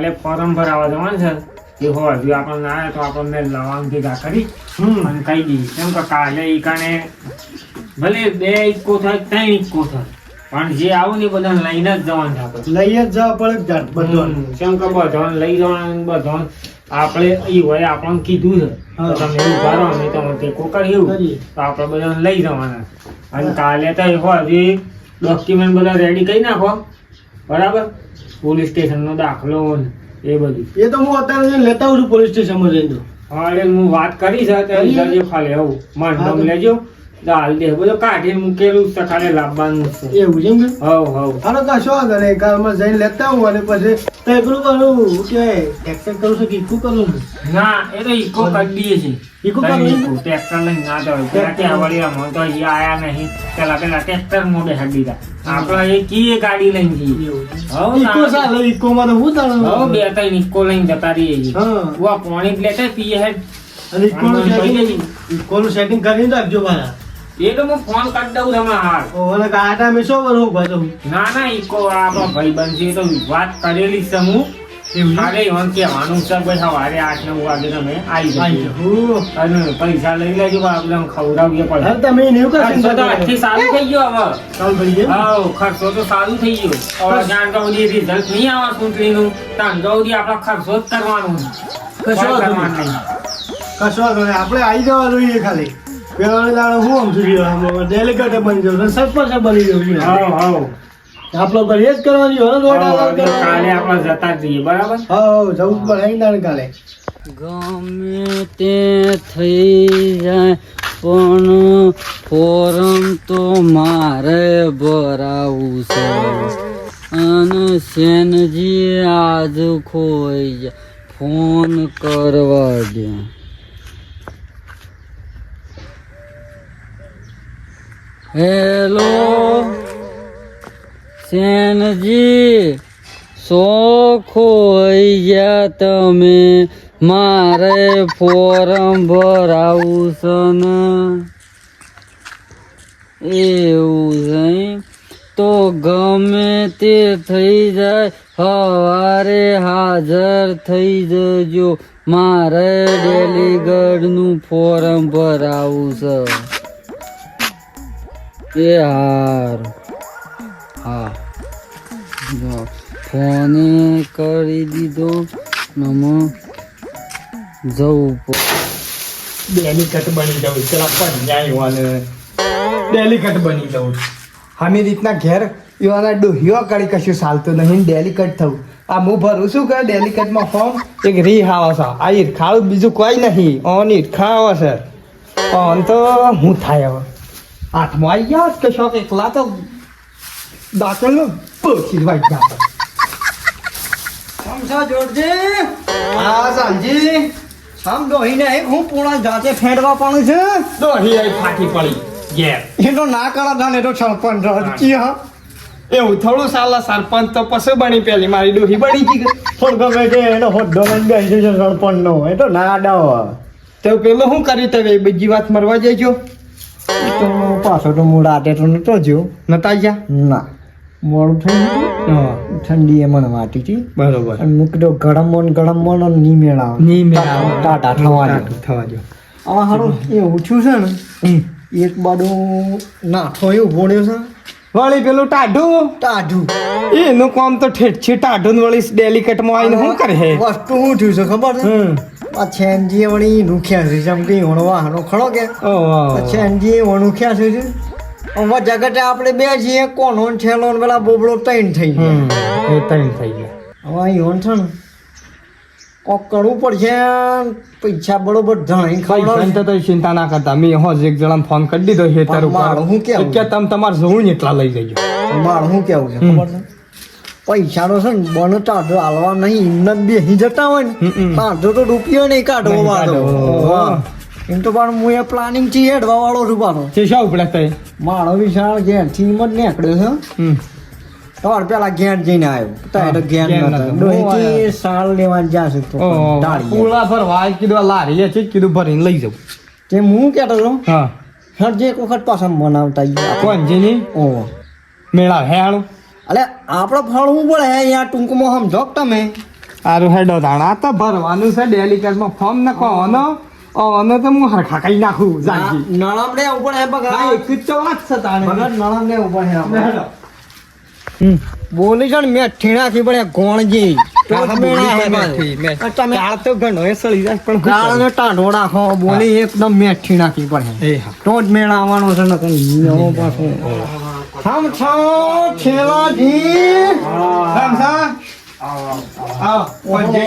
કાલે ફોરમ ભરાવા જવાનું છે. એ હો હજુ આપણને ના આવે તો આપણને લવાંગ ભેગા કરી અને કહી દઈએ. કેમ કે કાલે એ કાને ભલે બે ઇક્કો થાય ત્રણ ઇક્કો થાય પણ જે આવું ને બધા લઈને જ જવાનું આપણે. લઈ જ જવા પડે બધો કેમ કે બધાને લઈ જવાનું બધાને આપણે એ હોય આપણને કીધું છે. હા. તો તમે એવું કરો નહીં તમે તે કોકર એવું. તો આપણે બધાને લઈ જવાના. અને કાલે તો એ હોય હજી ડોક્યુમેન્ટ બધા રેડી કરી નાખો. બરાબર? પોલીસ સ્ટેશનનો દાખલો ને એ બધું. એ તો હું અત્યારે લેતા આવું છું પોલીસ સ્ટેશનમાં જઈને તો. હા એટલે હું વાત કરીશ ખાલી આવું. મંડમ લેજો. દાલ દે બધું કાઢીને મૂકેલું છે ખાલી લાવવાનું છે. એવું છે કે? હવ હવ. હાલો કશો વાંધો નહીં કાલમાં જઈને લેતા આવું અને પછી તો એકલું કરું કે ટ્રેક્ટર કરું છું કે ઈકું કરું ના એ તો ઈકો કરી દઈએ છીએ. ઈકો તઈ ટ્રેક્ટર લઈને ના જવાય. ત્યાં વળી આમ તો હજી આયા નહીં. પેલા પેલા ટ્રેક્ટર મોઢે હાડી દીધા. આપણે એ કીએ ગાડી લઈને જઈએ. હવ ના. ઈકોમાં તો હું તાણ? હવ બે ત્રણ ઈકો લઈને જતા રહીએ છીએ. હા. પાણી જ લેતા પીએ હેડ. અને ઈકોનું નું સેટિંગ કરી સેટિંગ કરીને રાખજો મારા. એ તો હું ફોન કરી દઉં તમે હાલ. ઓલે કાટા મે શું કરું પાછું ના ના ઈકો આપણો ભાઈ બનશે એ તો વાત કરેલી છે હું? ખાલી એમ કહેવાનું છે ભાઈ સવારે આઠ નવ વાગે તમે આવી જજો. હું. અને પૈસા લઈ લેજો આપણે ખવડાવીએ પડે. તમે એવું ખર્ચો તો આજથી સારું થઈ ગયો હવે. ભાઈ છે. હાવ ખર્ચો તો સારું થઈ ગયો. હવે જ્યાં તો સુધી રિઝલ્ટ નહીં આવે ચૂંટણીનું. ત્યાં તો સુધી આપણે ખર્ચો જ કરવાનો કશો કરવાનું નહીં. કશો આપણે આવી જવા જોઈએ ખાલી. ગમે તે થઈ જાય પણ ફોરમ તો મારે ભરાવું છે અને સેનજી આજ ખોઈ જાય ફોન કરવા દે હેલો સેનજી સો ખોઈ ગયા તમે, મારે ફોરમ ભરાવું છે ને એવું છે તો ગમે તે થઈ જાય સવારે હાજર થઈ જજો. મારે ડેલીગઢનું ફોરમ ભરાવું છે. એ હારું. હા. જો, ફોને કરી દીધો. નમો. જવું પડે ડેલિકેટ બની જવું. પેલા ન્યાય વાલે. ડેલિકેટ બની જવું. આમી રીતના ઘેર એવાના ડોહીઓ કરી કશું ચાલતું નહીં. ડેલિકેટ થવું. આ હું ભરું છું કે ડેલિકેટમાં ફોર્મ? એક રી આવે છે. આ ઈરખાવું બીજું કોઈ નહીં. ઓન ઈરખા આવે છે. ઓન તો હું થાય હવે. હાથમાં આવી ગયા કે શોખ એકલા તો દાખલ પોખી વાઈ ગયા સમસા જોડજે હા સાંજી સમ ડોહીને એક હું પૂણા જાતે ફેંડવા પણ છે દોહી આઈ ફાટી પડી ઘેર એ તો ના કરા જાને એ તો સરપંચ કી હા એવું થોડું સાલા સરપંચ તો પછી બની પેલી મારી ડોહી બની ગઈ પણ ગમે તે એનો હોદ્દો લઈને બેસી છે સરપંચ નો એ તો ના ડાવ તો પેલો શું કરી તમે બીજી વાત મરવા જઈજો તો પાછો તો મૂળ આટે તો નતો જ્યો. નતા ગયા ના. મોડું થયું ઠંડી એ મને વાટી હતી બરોબર. અને મૂકી દો ગરમ મોન ગરમ મોન અને ની મેળા ની મેળાવે. ટાટા થવા થવા જો આ હારું એ ઉઠ્યું છે ને એક બાજુ નાથો એવું ભોળ્યો છે. વળી પેલું ટાઢું? ટાઢું. એનું કામ તો ઠેઠ છે ટાઢું ને વળી ડેલિકેટમાં આવીને શું કરે વસ્તુ શું થયું છે ખબર છે? આ છેનજી વળી નુખ્યા છે. જેમ કે વણવા હાનો ખરો કે? ઓહ આ છેનજી વણુખ્યા છે હવે જગતે આપણે બે છીએ કોનો ને છેલ્લો ને પેલા બોબડો ત્રણ થઈ ગયા. ત્રણ થઈ ગયા. હવે અહીં છે ને કોક કરવું પડશે પૈસા બરોબર પૈસાની ખબર તો ચિંતા ના કરતા. મેં હોજ એક જણા ફોન કરી દીધો છે તારું મારું હું કેવું? કે તમે તમારે જોવું એટલા લઈ જજો. મારું શું કેવું છે? ખબર છે? પૈસાનો છે ને બને ટાઢો હાલવા નહીં. એમને બેસી જતા હોય ને હમ. તો રૂપિયો નહીં કાઢવો વાળો. એમ તો પણ હું એ પ્લાનિંગથી હેડવા વાળો છું પાછો. છે શા ઉપડે મારો વિશાળ ઘેરથી જ નીકળ્યો છે. તમારે પેલા ઘેર જઈને આવ્યો. તારે તો ઘેર. ડોહીથી સાલ લેવા છે તો પૂળા. પર વાય કીધું લારી છે કીધું ભરીને લઈ જાઉં. તે હું કહેતો હતો હા. જે એક વખત પાછા બનાવતા કોણ જેની? ઓ મેળા હેણું? અલે આપણો ફળ હું પડે અહીંયા ટૂંકમાં સમજો તમે? સારું હેડો ધાણા તો ભરવાનું છે ડેલિકેટમાં ફોર્મ નાખો આનો આનો તો હું હરખા કઈ નાખું જાગી નળમડે ઉપર હે બગા એક જ તો વાત છે તાણે નળમડે ઉપર હે. હેડો. બોલી જણ મે ઠીણા થી પડે ગોણજી. તો ઘણો એ સળી જાય પણ શું કાળને ટાઢો રાખો. બોલી એકદમ મેઠી નાખી પડે કરું? એ હા. તો જ મેળા આવવાનો છે ને કઈ પાછો થમ છો છેલાજી રામ સા આવો પહોંચી.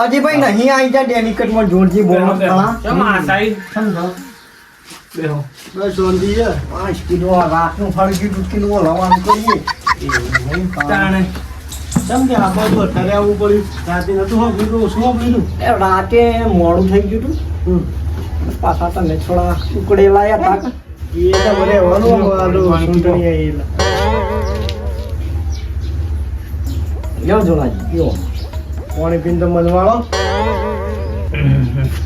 હજી ભાઈ નહીં આવી જાય ડેલિકેટમાં જોરજી બોલો રાતનું ફળગી કિલો લવાનું કરીએ નહીં કેમ કે આ તો અત્યારે આવવું પડ્યું રાતે નતું સાંભળ્યું શું સાંભળ્યું એ રાતે મોડું થઈ ગયું હતું પાછા તમે થોડા ઉકળેલા હતા. એ તો મને રહેવાનું વાળું ચૂંટણી આવી યો જોલાજી લ્યો. પાણી પીન તો મનવાળો.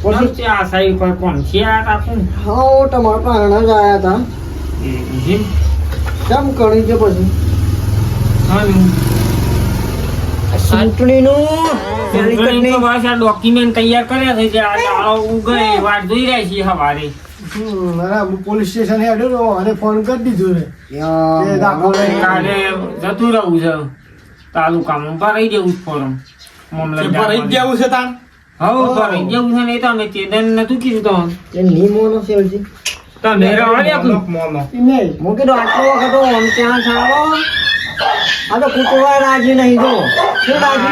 કેમ છે આ સાઈ પર કોણ છે આ રાખું હા તમારા પાણા જ આયા હતા. જીમ કેમ કરી છે પછી? હાનું ચૂંટણીનું ડોક્યુમેન્ટ તૈયાર કર્યા છે જે આ ઉગે વાત જોઈ રહ્યા છીએ સવારે. હું પોલીસ સ્ટેશન હેડ્યો અને ફોન કરી દીધો કાલે જતું રહું છે તાલુકામાં. ભરાઈ જવું ફોરમ ભરાઈ જવું છે તાણ? હવે ભરાઈ જવું છે ને તો અમે નતું કીધું તો એ તમે મોનો નહીં. ચાલો આ તો કૂતવાય રાજી નહીં જો. શું રાજી?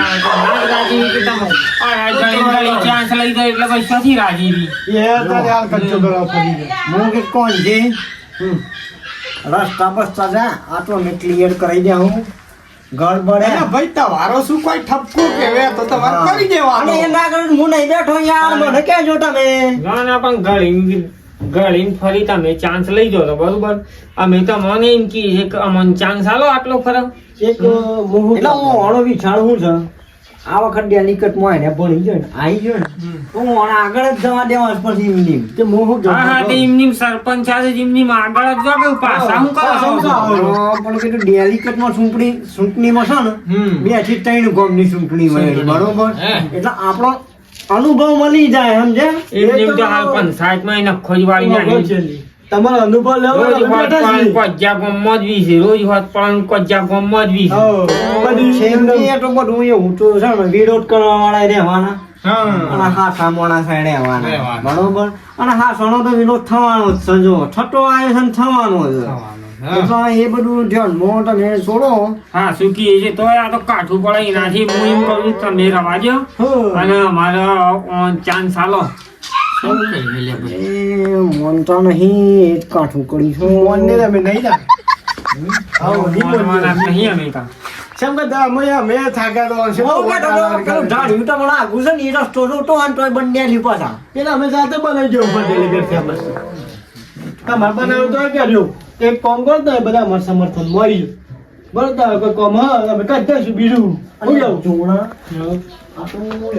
ચાન્સ લઈ જાય એટલે પછી રાજી રહી? એ અત્યારે હાલ કચ્ચો ગળા પડી ગયો. હું કે કોણ છે? રસ્તા બસ્તા જા આ તો મેં ક્લિયર કરી દે હું. ગડબડે. અરે ભાઈ તમારો શું કોઈ ઠપકો કેવે તો તમારે કરી દેવાનો. અને એના આગળ હું નહીં બેઠો યાર મને કેજો તમે? ના ના પણ ગળીને ગળીને ફરી તમે ચાન્સ લઈ જાઓ બરોબર? અમે તો મને એમ કહીએ છે કે અમને ચાન્સ આલો આટલો ખરો એક મુહૂર્ત. એટલે હું હળો વિચાર હું છે? આ વખત ડેલિકેટમાં એને ભણી ગયો ને આવી ગયો ને હું આગળ જ જવા દેવા પછી એમની કે મુહૂર્ત હા હા તે એમની સરપંચ જ એમની આગળ જ જો પાછા હું પાછા હું કે કરાવું? પણ માં સુંપણી સુંપણી માં છે ને બેથી ત્રણ ગામની સુંપણી હોય બરોબર? એટલે આપણો અનુભવ મળી જાય સમજે એમ જેમ તો હાલ પંચાયતમાં એને ખોજવાળી નાખી. તમારો અનુભવ લેવો રોજ વાત પાણી જ વી છે. રોજ વાત પાણી કોજ્જા ગામમાં જ વી છે બધી એ તો બધું એવું છે ને વિરોધ કરવા વાળા રહેવાના અને હા હાથા મોણા સાઈડ. બરોબર? અને હાથાનો તો વિરોધ થવાનો જ છે જો. થતો આવે છે. ને થવાનો. જ એટલે એ બધું ધ્યાનમાં તમે છોડો. હા શું કહે છે? તોય આ તો કાઠું પડે એનાથી હું એમ કહું તમે અને અમારો ચાન્સ આલો મન મોનતા નહીં કાઠું કરી છું. મોનને તમે નહીં ના હઉ, નહીં તો. તો પેલું તો મને અમે સાથે બનાવી બસ. તમારે બનાવ્યું તો કરજો એક કોમ કરો તો બધા અમારે સમર્થન મળી. બરાબર તો કોઈ કામ હા અમે કરી દઈશું બીજું? હું જોણા આ તો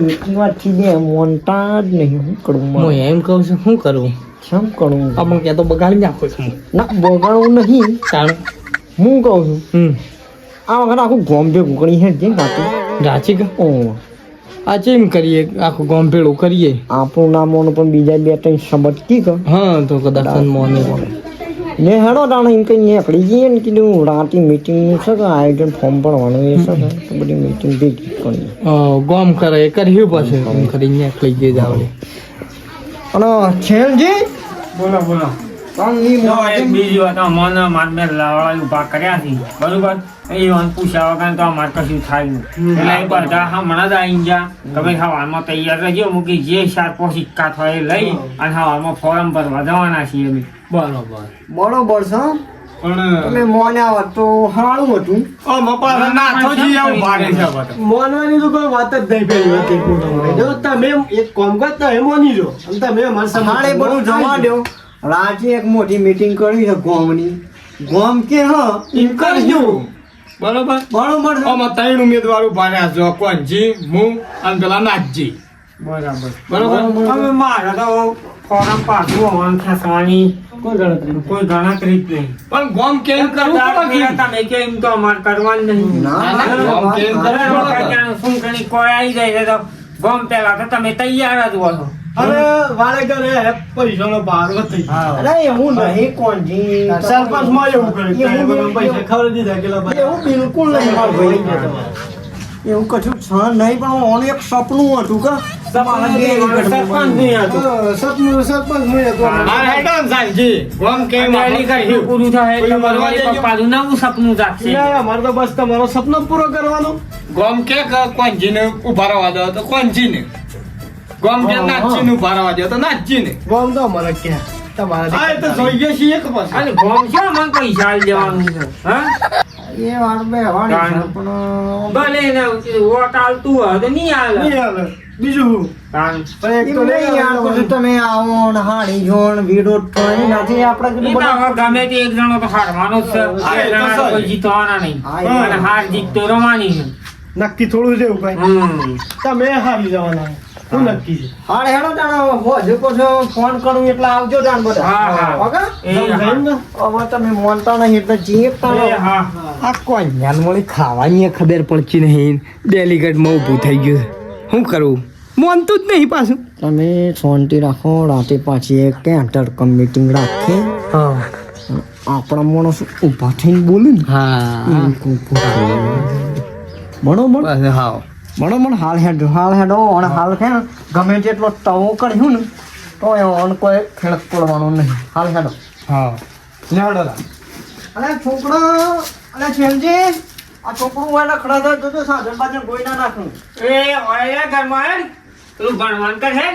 એટલી વાતથી બે મોનતા જ નહીં. હું કરું એમ કહું છું શું કરું? કેમ કરું? અમુક ક્યાં તો બગાડી નાખું ના બગાડવું નહીં. તાણ હું કહું છું હમ. આ વખત આખું ગોમ ભેગું કરી હે રાચી કા? ઓ. આ ચેમ કરીએ? આખું ગામ ભેળું કરીએ આપણું નામ ઓનું પણ બીજા બે ત્રણ શબ્દ કી હા તો કદાચ મોને. ને હેડો તાણે એમ કઈ નીકળી જઈએ ને કીધું. રાતે મીટિંગ છે કે આયોજન ફોર્મ ભરવાનું એ છે ને તો બધી મીટિંગ ભેગી કરી. ગોમ કરે એ કર્યું પછી? ગોમ કરી નીકળી ગઈ જાવ અને છેલજી? બોલો એક બીજી વાત મને માર મેં લાવાળા ઊભા કર્યા છે. બરોબર? એ વાન પૂછ્યા વગર તો અમારે કશું થાય નહીં. એટલે એ બધા હમણાં જ આવી ગયા. તમે ભાઈ તૈયાર રહેજો મૂકી જે ચાર પાંચ સિક્કા થાય લઈ અને હવારમાં ફોરમ ભરવા જવાના છીએ અમે. બરોબર. બરોબર છે. પણ તમે મોને આવત તો સારું હતું. માનવાની તો કોઈ વાત જ નહીં પેલી વાત એક જો તમે એક કામ કરતા એ માની જો. તમે અમારે મારે બધું જવા દો. રાજે એક મોટી મીટિંગ કરી છે ગોમની. ગોમ કે હ કરજો. બરોબર? બરોબર આમાં ત્રણ ઉમેદવાર ઊભા રહ્યા છે. કોણજી હું અને પેલા નાથજી. બરાબર. બરોબર? હવે મારે તો ફોરમ પાછું હોવાનું ખેંચવાની કોઈ ગણતરી કોઈ ગણતરી જ નહીં. પણ ગોમ કેમ મેરા તમે કે એમ તો અમારે કરવાનું નહીં. ના, કેમ શું ઘણી કોઈ આવી જાય તો ગમ પેલા તો તમે તૈયાર જ હો છો અને વાળે ઘરે પૈસાનો ભાર વધી અરે એવું નહીં કોણજી સરપંચમાં એવું કર્યું પૈસા ખબર દીધા કે. એવું બિલકુલ નહીં માર ભાઈ. એવું કશું છે નહીં પણ ઓનું એક સપનું હતું કે ને મારા તો બસ તમારો સપનો પૂરો કરવાનો. ગોમ કે કોંજીને ઊભા રહેવા દો તો કોંજીને ગોમ કે. નાચીને ઊભા રહેવા દો તો નાચીને. ગોમ તો અમારે ક્યાં? તમારા એ તો જોઈએ છીએ કે પછી અને ગોમ છે મને પૈસા આલી દેવાનું છે હા? એ વાર બે છે કારણ- પણ ભલે ને વોટ આલતું હોય તો નહીં આલે. નહીં આવે. બીજું એક તો નહીં યાર. બધું. તમે આવો ને હાડી જો ને વિરોધ નથી આપણે બધા- ગમે તે એક જણો તો હારવાનો જ છે. જણા કોઈ જીતવાના નહીં. અને હાર જીત તો રમવાની નક્કી થોડું જેવું કઈ. તમે હારી જવાના. શું નક્કી છે? હાડે હેડો જાણો હજુ પછી ફોન કરું એટલે આવજો જાણ બધા. હા, હા. ઓકે? હા. હવે તમે મોનતા નહીં એટલે જીવતા એ રહો. હા. આ કોન્યાન મળી ખાવાની ખબર પડતી નહીં. ડેલીગેટમાં ઊભું થઈ ગયું શું કરવું મોનતું જ નહીં પાછું. તમે શાંતિ રાખો રાતે પાછી એક કેન્ટર કમ મીટિંગ રાખી. હા. આપણા માણસ ઊભા થઈને બોલે ને. હા. મણો બસ હા. બરોબર હાલ હેડ હાલ હેડો અને હાલ છે ને ગમે તેટલો તવો કર્યું ને તો એ ઓન કોઈ ખેડક પડવાનો નહીં. હાલ હેડો. હા. લેવડો લા. અરે છોકરો અરે છેલજી આ છોકરું હોય રખડા થાય તો તો સાધન બાજન ગોઈ ના નાખું. એ હોય ઘરમાં આય ને, પેલું ભણવાનું કરે છે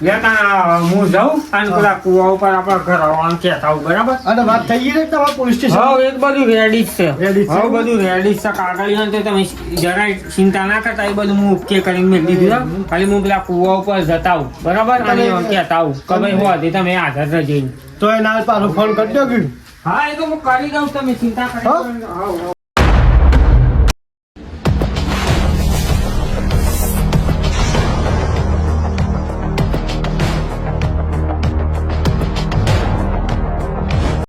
હું જાઉં અને પેલા કુવા ઉપર આપણા ઘર આવવાનું કહેતા આવું બરાબર? અને વાત થઈ ગઈ ને તમારા પોલીસ સ્ટેશન હવે એક બધું રેડી જ છે. છે. બધું રેડી જ છે. કાગળિયો તો તમે જરાય ચિંતા ના કરતા એ બધું હું ઓકે કરીને મેં દીધું ખાલી હું પેલા કુવા ઉપર જતા આવું બરાબર? અને કહેતા આવું કે ભાઈ હોવાથી તમે હાજર રહેજો. તો એના પાછો ફોન કરી દો હા એ તો હું કરી દઉં તમે ચિંતા કરી.